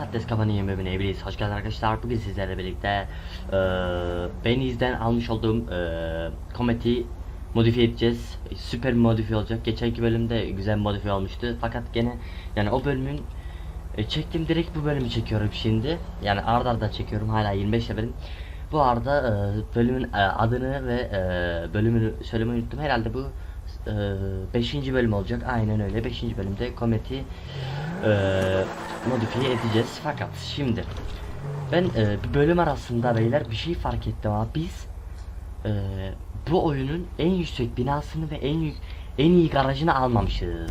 Patates Kafanı Yeme Beni Ebeliyiz. Hoş geldin arkadaşlar. Bugün sizlerle birlikte eee Beniz'den almış olduğum eee kometi modifiye edeceğiz. Süper modifiye olacak. Geçenki bölümde güzel modifiye olmuştu. Fakat gene yani o bölümün e, çektim direkt bu bölümü çekiyorum şimdi. Yani arda arda çekiyorum hala 25 levelim. Bu arada e, bölümün e, adını ve e, bölümünü söylemeyi unuttum. Herhalde bu 5. bölüm olacak. Aynen öyle. 5. bölümde kometi e, modifiye edeceğiz. Fakat şimdi ben e, bir bölüm arasında beyler bir şey fark ettim abi. Biz e, bu oyunun en yüksek binasını ve en en iyi garajını almamışız.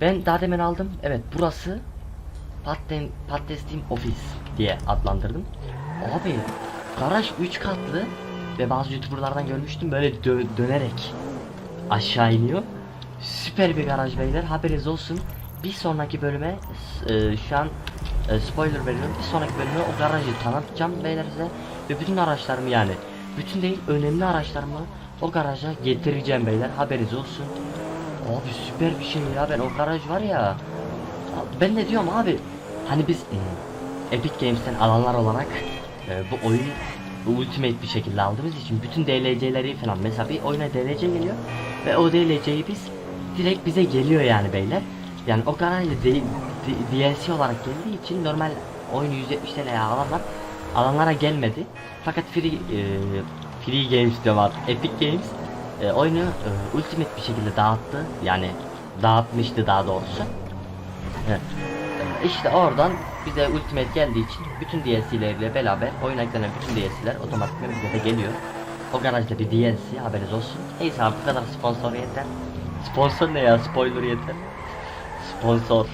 Ben daha demin aldım. Evet burası Patten, Patates Team Office diye adlandırdım. Abi garaj 3 katlı ve bazı youtuberlardan görmüştüm böyle dö- dönerek aşağı iniyor. Süper bir garaj beyler haberiniz olsun. Bir sonraki bölüme e, şu an e, spoiler veriyorum. Bir sonraki bölüme o garajı tanıtacağım beyler size. Ve bütün araçlarımı yani bütün değil önemli araçlarımı o garaja getireceğim beyler haberiniz olsun. Abi süper bir şey ya ben o garaj var ya. Ben de diyorum abi hani biz e, Epic Games'ten alanlar olarak e, bu oyunu bu ultimate bir şekilde aldığımız için bütün DLC'leri falan mesela bir oyuna DLC geliyor ve o DLC'yi biz direkt bize geliyor yani beyler. Yani o kadar D- D- DLC olarak geldiği için normal oyun 170 TL alanlar alanlara gelmedi. Fakat free e, free games diyorum artık Epic Games e, oyunu e, ultimate bir şekilde dağıttı. Yani dağıtmıştı daha doğrusu. E, İşte oradan bize Ultimate geldiği için bütün DLC'lerle beraber oyuna eklenen bütün DLC'ler otomatikman bize de geliyor. O garajda bir DLC haberiniz olsun. Neyse abi bu kadar sponsor yeter. Sponsor ne ya spoiler yeter. Sponsor.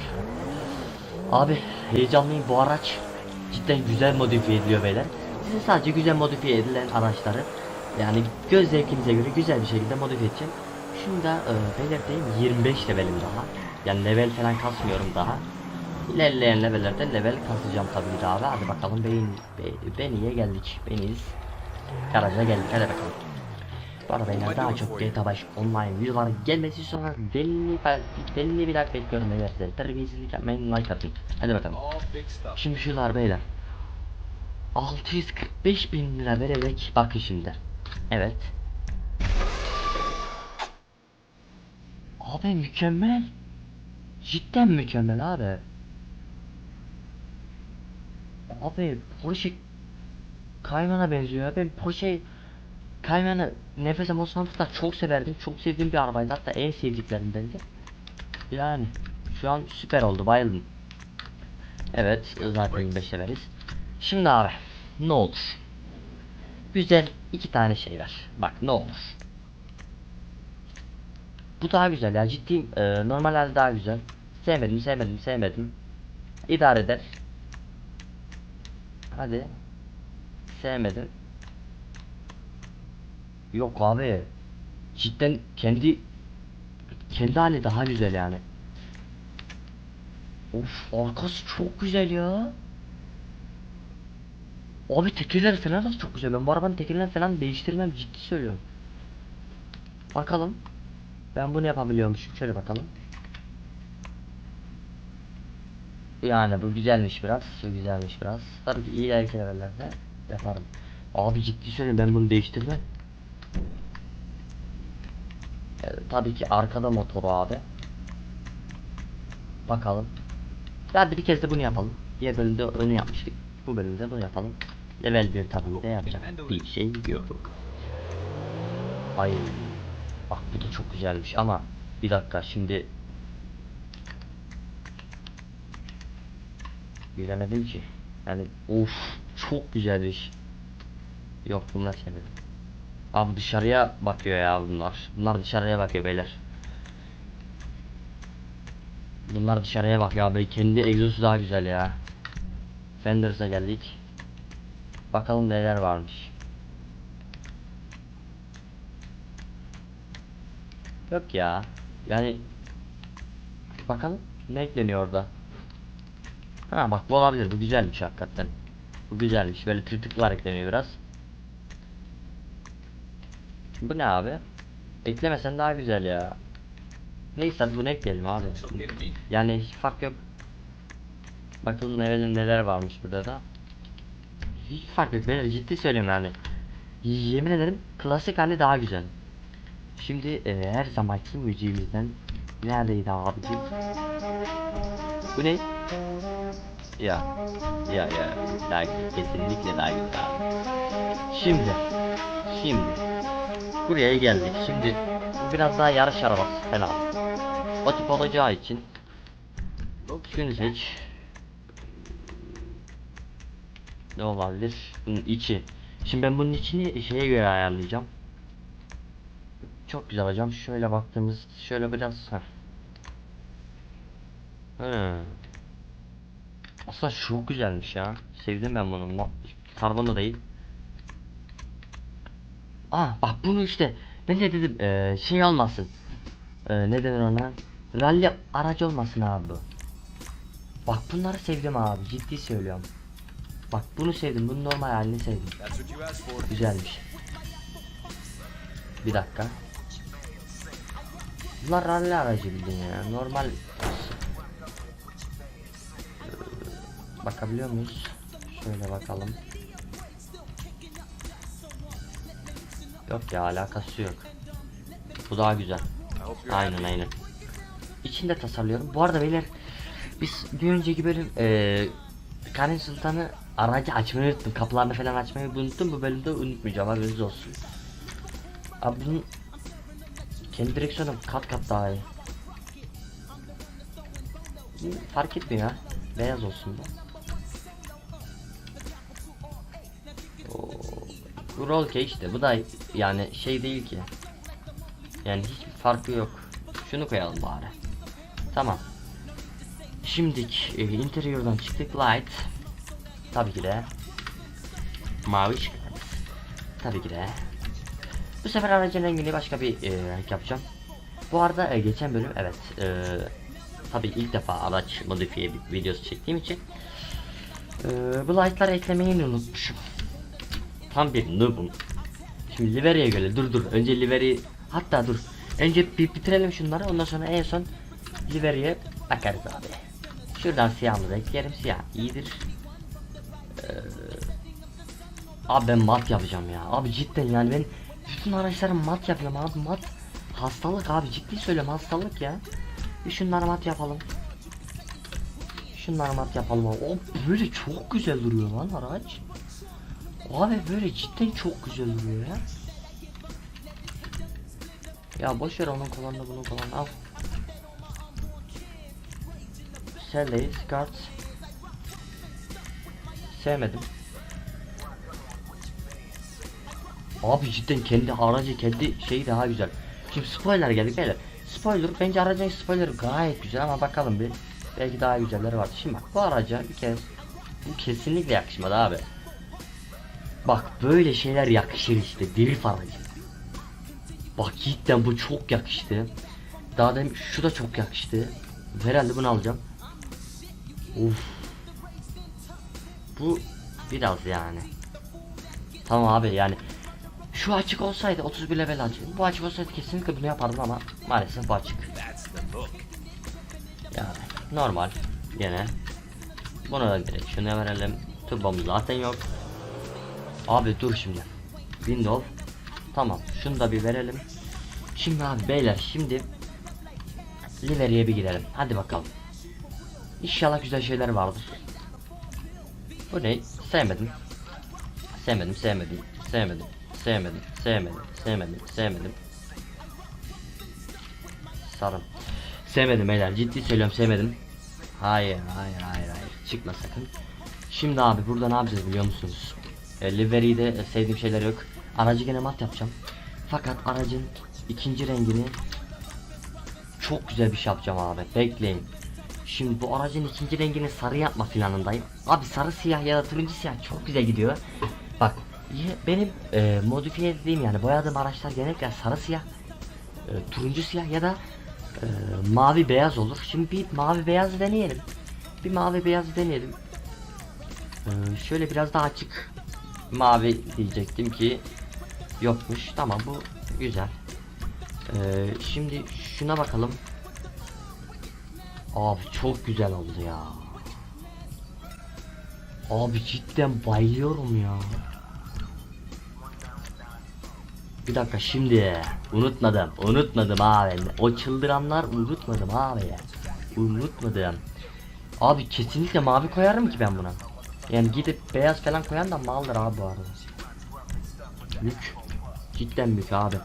Abi heyecanlıyım bu araç cidden güzel modifiye ediliyor beyler. Size sadece güzel modifiye edilen araçları yani göz zevkinize göre güzel bir şekilde modifiye edeceğim. Şunu da e, belirteyim 25 levelim daha. Yani level falan kasmıyorum daha. İlerleyen levellerde level kasacağım tabii ki abi. Hadi bakalım beyin be, Beni'ye geldik. Beniz garaja geldik. Hadi bakalım. Bu arada daha çok GTA 5 online videoların gelmesi sonra deli deli bir like bekliyorum size. Terbiyesizlik yapmayın like atın. Hadi bakalım. Şimdi şunlar beyler. 645 bin lira vererek bakın şimdi. Evet. Abi mükemmel. Cidden mükemmel abi. Abi Porsche Cayman'a benziyor. Ben Porsche Cayman'ı nefes almasından da çok severdim. Çok sevdiğim bir arabaydı. Hatta en sevdiklerimdendi. Yani şu an süper oldu. Bayıldım. Evet zaten 25 severiz. Şimdi abi ne olur. Güzel iki tane şey ver. Bak ne olur. Bu daha güzel ya ciddiyim. Ee, normal halde daha güzel. Sevmedim sevmedim sevmedim. İdare eder. Hadi. Sevmedim. Yok abi. Cidden kendi kendi hali daha güzel yani. Of arkası çok güzel ya. Abi tekerler falan da çok güzel. Ben bu arabanın tekerlerini falan değiştirmem ciddi söylüyorum. Bakalım. Ben bunu yapabiliyormuşum. Şöyle bakalım. Yani bu güzelmiş biraz. Şu güzelmiş biraz. Tabii ki iyi levelerde yaparım. Abi ciddi söylüyorum ben bunu değiştirmem. Ee, tabii ki arkada motoru abi. Bakalım. Hadi bir kez de bunu yapalım. Diğer bölümde önü yapmıştık. Bu bölümde bunu yapalım. Level 1 tabii de yapacak bir şey yok. Ay. Bak bu da çok güzelmiş ama bir dakika şimdi Bilemedim ki. Yani of çok güzelmiş. Yok bunlar sevmedim. Abi dışarıya bakıyor ya bunlar. Bunlar dışarıya bakıyor beyler. Bunlar dışarıya bak ya böyle kendi egzosu daha güzel ya. Fenders'a geldik. Bakalım neler varmış. Yok ya. Yani bakalım ne ekleniyor orada. Ha bak bu olabilir. Bu güzelmiş hakikaten. Bu güzelmiş. Böyle tırtıklar ekleniyor biraz. Bu ne abi? Eklemesen daha güzel ya. Neyse hadi bunu ekleyelim abi. Yani hiç fark yok. Bakalım neler neler varmış burada da. Hiç fark yok. Ben ciddi söylüyorum yani. Yemin ederim klasik hali daha güzel. Şimdi e, her zamanki müziğimizden neredeydi abicim? Bu ne? Ya. Ya ya. Daha kesinlikle daha güzel. Şimdi. Şimdi. Buraya geldik. Şimdi biraz daha yarış arabası falan. O tip olacağı için şunu seç. Ne olabilir? Bunun içi. Şimdi ben bunun içini şeye göre ayarlayacağım. Çok güzel hocam. Şöyle baktığımız şöyle biraz ha. Aslında çok güzelmiş ya. Sevdim ben bunu. Karbonu değil. Aa bak bunu işte. Ben de dedim eee, şey olmasın. Eee ne denir ona? Rally aracı olmasın abi. Bak bunları sevdim abi. Ciddi söylüyorum. Bak bunu sevdim. Bunun normal halini sevdim. Güzelmiş. Bir dakika. Bunlar rally aracı bildiğin ya. Normal. Ee, Bakabiliyor muyuz? Şöyle bakalım. Yok ya alakası yok. Bu daha güzel. Aynen aynen. İçinde tasarlıyorum. Bu arada beyler biz bir önceki bölüm eee Karin Sultan'ı aracı açmayı unuttum. Kapılarını falan açmayı unuttum. Bu bölümde unutmayacağım haberiniz olsun. Abi bunun kendi direksiyonu kat kat daha iyi. Fark etmiyor ya. Beyaz olsun bu. Bu roll cage işte. Bu da yani şey değil ki. Yani hiçbir farkı yok. Şunu koyalım bari. Tamam. Şimdik e, interior'dan çıktık. Light. Tabii ki de. Mavi ışık. Tabii ki de. Bu sefer aracın rengini başka bir e, renk yapacağım. Bu arada e, geçen bölüm evet. E, tabii ilk defa araç modifiye videosu çektiğim için e, bu light'ları eklemeyi unutmuşum. Tam bir noob'um. Şimdi Liveri'ye göre dur dur. Önce Liveri hatta dur. Önce bir bitirelim şunları ondan sonra en son Liveri'ye bakarız abi. Şuradan siyahını da ekleyelim. Siyah iyidir. Ee, abi ben mat yapacağım ya. Abi cidden yani ben bütün araçları mat yapıyorum abi mat. Hastalık abi ciddi söylüyorum hastalık ya. Bir şunları mat yapalım. Şunları mat yapalım abi. O böyle çok güzel duruyor lan araç. Abi böyle cidden çok güzel duruyor ya. Ya boş ver onun kullanını bunu kullan al. Sally, Scott. Sevmedim. Abi cidden kendi aracı kendi şeyi daha güzel. Şimdi spoiler geldik beyler. Spoiler bence aracın spoiler gayet güzel ama bakalım bir. Belki daha güzelleri var. Şimdi bak bu araca bir kez bu kesinlikle yakışmadı abi. Bak böyle şeyler yakışır işte drift aracı. Bak cidden bu çok yakıştı. Daha demin şu da çok yakıştı. Herhalde bunu alacağım. Uf. Bu biraz yani. Tamam abi yani. Şu açık olsaydı 31 level açık. Bu açık olsaydı kesinlikle bunu yapardım ama maalesef bu açık. Yani normal gene. Buna da direkt şunu verelim. Turbomuz zaten yok. Abi dur şimdi. Windows. Tamam. Şunu da bir verelim. Şimdi abi beyler şimdi Liveri'ye bir gidelim. Hadi bakalım. İnşallah güzel şeyler vardır. Bu ne? Sevmedim. Sevmedim, sevmedim, sevmedim, sevmedim, sevmedim, sevmedim, sevmedim. Sarım. Sevmedim beyler, ciddi söylüyorum sevmedim. Hayır, hayır, hayır, hayır. Çıkma sakın. Şimdi abi burada ne yapacağız biliyor musunuz? E, Liveri'de e, sevdiğim şeyler yok. Aracı gene mat yapacağım. Fakat aracın ikinci rengini çok güzel bir şey yapacağım abi. Bekleyin. Şimdi bu aracın ikinci rengini sarı yapma planındayım. Abi sarı siyah ya da turuncu siyah çok güzel gidiyor. Bak benim e, modifiye ettiğim yani boyadığım araçlar genellikle sarı siyah, e, turuncu siyah ya da e, mavi beyaz olur. Şimdi bir mavi beyaz deneyelim. Bir mavi beyaz deneyelim. E, şöyle biraz daha açık mavi diyecektim ki yokmuş. Tamam bu güzel. E, şimdi şuna bakalım. Abi çok güzel oldu ya. Abi cidden bayılıyorum ya. Bir dakika şimdi unutmadım unutmadım abi o çıldıranlar unutmadım abi unutmadım abi kesinlikle mavi koyarım ki ben buna yani gidip beyaz falan koyan da maldır abi bu arada mük cidden mük abi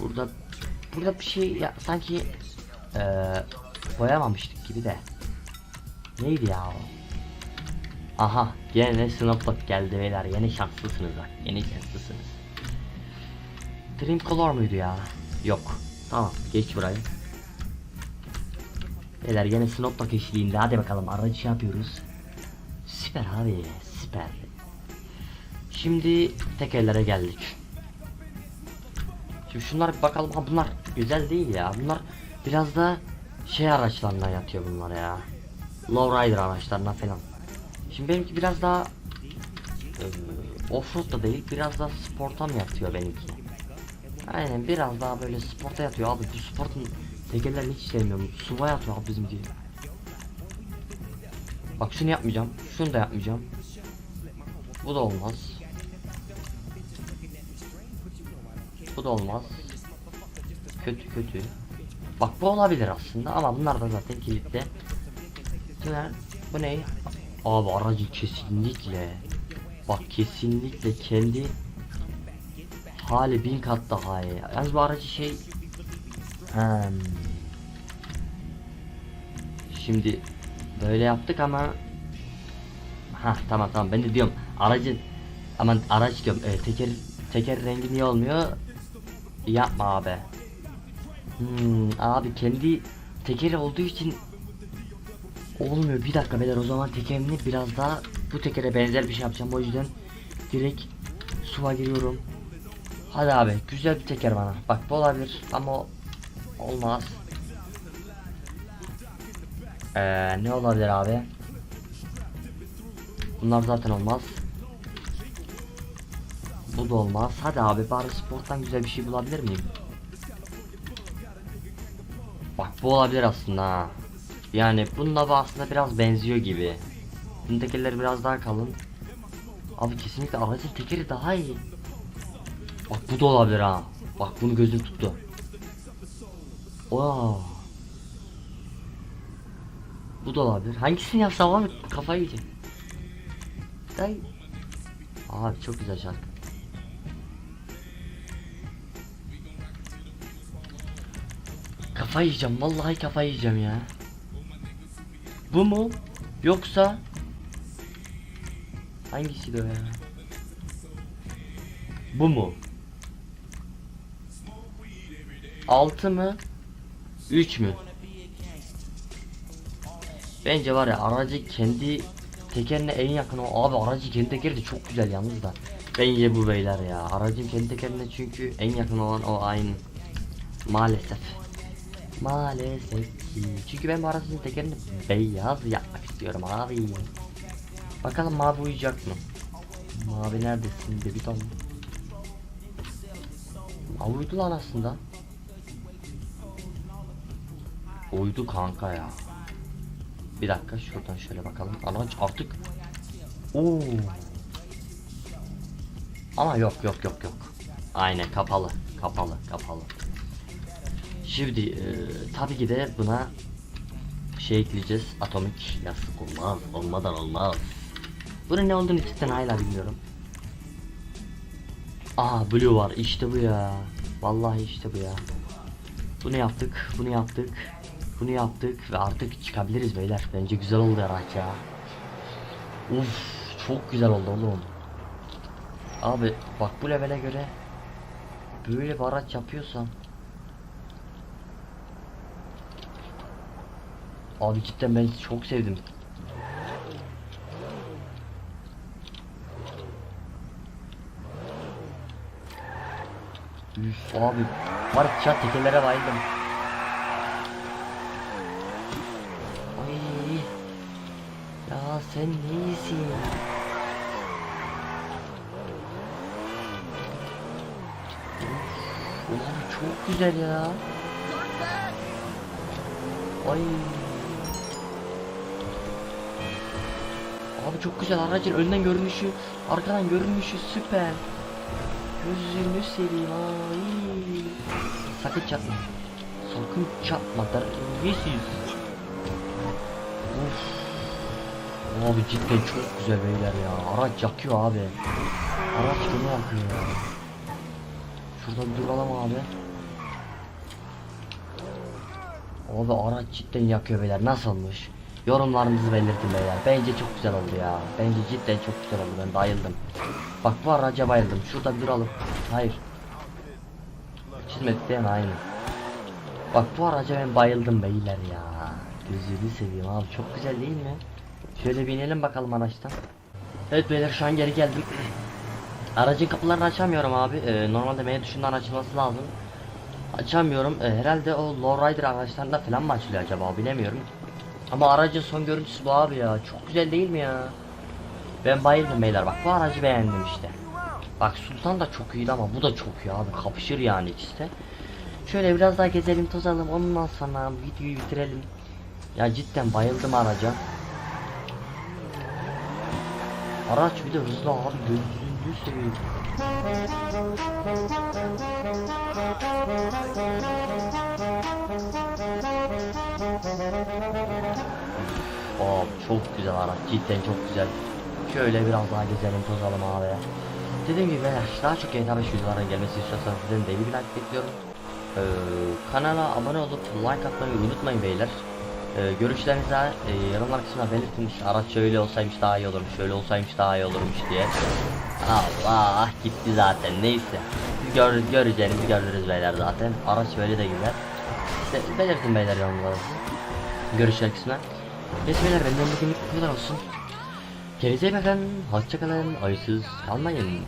burada burada bir şey ya sanki eee boyamamıştık gibi de neydi ya o aha gene Snowflake geldi beyler yine şanslısınız bak yine şanslısınız Dream Color muydu ya? Yok. Tamam geç burayı. Beyler gene Snowpack eşliğinde hadi bakalım aracı yapıyoruz. Süper abi süper. Şimdi tekerlere geldik. Şimdi şunlar bir bakalım ha bunlar güzel değil ya bunlar biraz da şey araçlarına yatıyor bunlar ya. Lowrider araçlarına falan. Şimdi benimki biraz daha e, offroad da değil biraz daha sporta mı yatıyor benimki? Aynen biraz daha böyle sporta yatıyor abi bu sportun tekerlerini hiç sevmiyorum. Suva yatıyor abi bizimki. Bak şunu yapmayacağım. Şunu da yapmayacağım. Bu da olmaz. Bu da olmaz. Kötü kötü. Bak bu olabilir aslında ama bunlar da zaten kilitli. Bunlar bu ne? Abi aracı kesinlikle bak kesinlikle kendi hali bin kat daha iyi. Yalnız bu aracı şey hmm. Şimdi böyle yaptık ama ha tamam tamam. Ben de diyorum aracın aman araç diyorum e, teker teker rengi niye olmuyor? Yapma abi. Hmm, abi kendi tekeri olduğu için olmuyor. Bir dakika beyler o zaman tekerini biraz daha bu tekere benzer bir şey yapacağım. O yüzden direkt suva giriyorum. Hadi abi güzel bir teker bana. Bak bu olabilir ama olmaz. Ee, ne olabilir abi? Bunlar zaten olmaz. Bu da olmaz. Hadi abi bari sporttan güzel bir şey bulabilir miyim? Bak bu olabilir aslında. Yani bununla bu aslında biraz benziyor gibi. Bunun biraz daha kalın. Abi kesinlikle aracın tekeri daha iyi. Bak bu da olabilir ha. Bak bunu gözüm tuttu. Oo. Bu da olabilir. Hangisini yapsam abi kafayı yiyecek. Day. Abi çok güzel şarkı. Kafayı yiyeceğim. Vallahi kafayı yiyeceğim ya. Bu mu? Yoksa Hangisiydi o ya? Bu mu? 6 mı? 3 mü? Bence var ya aracı kendi tekerine en yakın o. Abi aracı kendi tekeri de çok güzel yalnız da. Bence bu beyler ya. Aracın kendi tekerine çünkü en yakın olan o aynı. Maalesef. Maalesef ki. Çünkü ben bu aracın tekerini beyaz yapmak istiyorum abi. Bakalım mavi uyacak mı? Mavi neredesin bebitom? Mavi uydu lan aslında. Uydu kanka ya. Bir dakika şuradan şöyle bakalım. Araç artık. Oo. Ama yok yok yok yok. Aynen kapalı. Kapalı kapalı. Şimdi e, tabii ki de buna şey ekleyeceğiz. Atomik yastık olmaz. Olmadan olmaz. Bunun ne olduğunu cidden hala bilmiyorum. Aa blue var işte bu ya. Vallahi işte bu ya. Bunu yaptık, bunu yaptık, bunu yaptık ve artık çıkabiliriz beyler. Bence güzel oldu araç ya. Uf, çok güzel oldu oğlum. Abi bak bu levele göre böyle bir araç yapıyorsan Abi cidden ben çok sevdim. Üf abi var ya tekerlere bayıldım. Ay ya sen neyisin? Uf, ulan çok güzel ya. Ay. Abi çok güzel aracın önden görünüşü, arkadan görünüşü süper. Gözünü seveyim ay. Sakın çarpma. Sakın çarpma. Terbiyesiz. Of. Abi cidden çok güzel beyler ya. Araç yakıyor abi. Araç beni yakıyor ya. Şurada bir duralım abi. Abi araç cidden yakıyor beyler. Nasılmış? Yorumlarınızı belirtin beyler. Bence çok güzel oldu ya. Bence cidden çok güzel oldu. Ben bayıldım. Bak bu araca bayıldım. Şurada bir duralım. Hayır. Çizmedik değil mi? Aynen. Bak bu araca ben bayıldım beyler ya. Gözünü seveyim abi. Çok güzel değil mi? Şöyle bir inelim bakalım araçtan. Evet beyler şu an geri geldim. Aracın kapılarını açamıyorum abi. Ee, normalde M tuşundan açılması lazım. Açamıyorum. Ee, herhalde o lowrider araçlarında falan mı açılıyor acaba bilemiyorum. Ama aracın son görüntüsü bu abi ya. Çok güzel değil mi ya? Ben bayıldım beyler bak bu aracı beğendim işte. Bak Sultan da çok iyiydi ama bu da çok iyi abi. Kapışır yani ikisi de. Şöyle biraz daha gezelim tozalım ondan sonra videoyu bitirelim. Ya cidden bayıldım araca. Araç bir de hızlı abi gözünü seveyim. Aa çok güzel araç cidden çok güzel. Şöyle biraz daha gezelim tozalım abi. Dediğim gibi daha çok GTA 5 videoların gelmesi istiyorsanız sizden de bir like bekliyorum. Ee, kanala abone olup like atmayı unutmayın beyler. Ee, görüşlerinizi e, yorumlar kısmına belirtin. İşte araç şöyle olsaymış daha iyi olurmuş, şöyle olsaymış daha iyi olurmuş diye. Allah gitti zaten neyse. Siz gör, göreceğinizi görürüz beyler zaten. Araç böyle de güzel. İşte belirtin beyler yorumlarınızı. Görüşler kısmına. Neyse beyler benden bugünlük bu kadar olsun. Kendinize iyi bakın. Hoşçakalın. Aysız kalmayın.